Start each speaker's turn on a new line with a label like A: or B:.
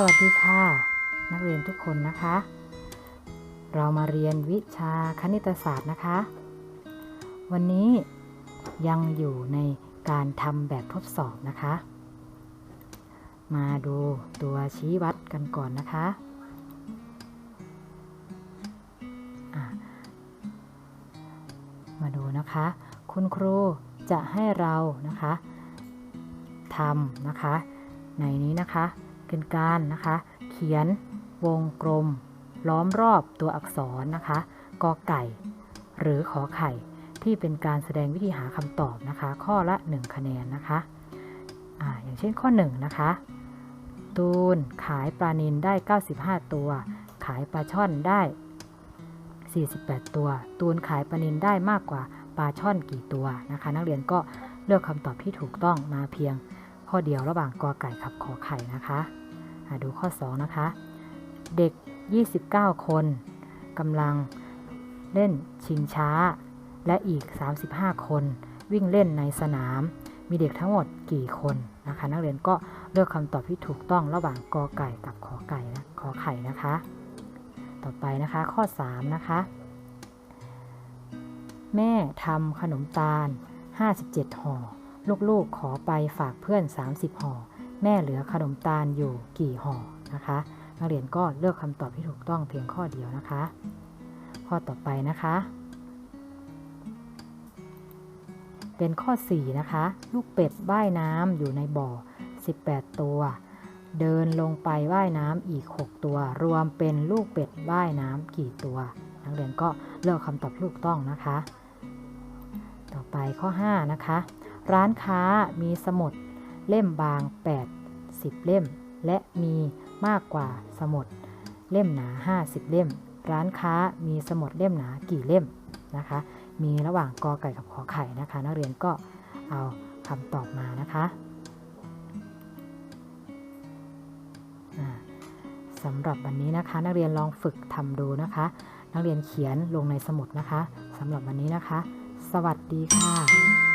A: สวัสดีค่ะ นักเรียนทุกคนนะคะ เรามาเรียนวิชาคณิตศาสตร์นะคะ วันนี้ยังอยู่ในการทำแบบทดสอบนะคะ มาดูตัวชี้วัดกันก่อนนะคะะมาดูนะคะ คุณครูจะให้เรานะคะทำนะคะ ในนี้นะคะ เป็นการนะคะ เขียนวงกลม ล้อมรอบตัวอักษรนะคะกอไก่ หรือขอไข่ ที่เป็นการแสดงวิธีหาคำตอบนะคะ ข้อละ 1 คะแนนนะคะออย่างเช่นข้อ 1 นะคะ ตูนขายปลานิลได้ 95 ตัว ขายปลาช่อนได้ 48 ตัว ตูนขายปลานิลได้มากกว่าปลาช่อนกี่ตัวนะคะ นักเรียนก็เลือกคำตอบที่ถูกต้องมาเพียง ข้อเดียวระหว่างกอไก่กับขอไข่นะคะดูข้อ 2 นะคะ เด็ก 29 คนกำลังเล่นชิงช้า และอีก 35 คน วิ่งเล่นในสนาม มีเด็กทั้งหมดกี่คนนะคะ นักเรียนก็เลือกคำตอบที่ถูกต้องระหว่างกอไก่กับขอไก่นะขอไข่นะคะ ต่อไปนะคะข้อ 3 นะคะ แม่ทำขนมตาล 57ห่อ ลูกๆขอไปฝากเพื่อน 30ห่อแม่เหลือขนมตาลอยู่กี่ห่อนะคะ นักเรียนก็เลือกคำตอบที่ถูกต้องเพียงข้อเดียวนะคะ ข้อต่อไปนะคะ เป็นข้อ 4 นะคะ ลูกเป็ดว่ายน้ำอยู่ในบ่อ 18 ตัว เดินลงไปว่ายน้ำอีก 6 ตัว รวมเป็นลูกเป็ดว่ายน้ำกี่ตัว นักเรียนก็เลือกคำตอบที่ถูกต้องนะคะ ต่อไปข้อ 5 นะคะ ร้านค้ามีสมุด เล่มบาง80เล่ม และมีมากกว่าสมุด เล่มหนา 50 เล่ม ร้านค้ามีสมุดเล่มหนากี่เล่มนะคะ มีระหว่างกอไก่กับขอไข่นะคะ นักเรียนก็เอาคำตอบมานะคะสำหรับวันนี้นะคะ นักเรียนลองฝึกทำดูนะคะ นักเรียนเขียนลงในสมุดนะคะสำหรับวันนี้นะคะ สวัสดีค่ะ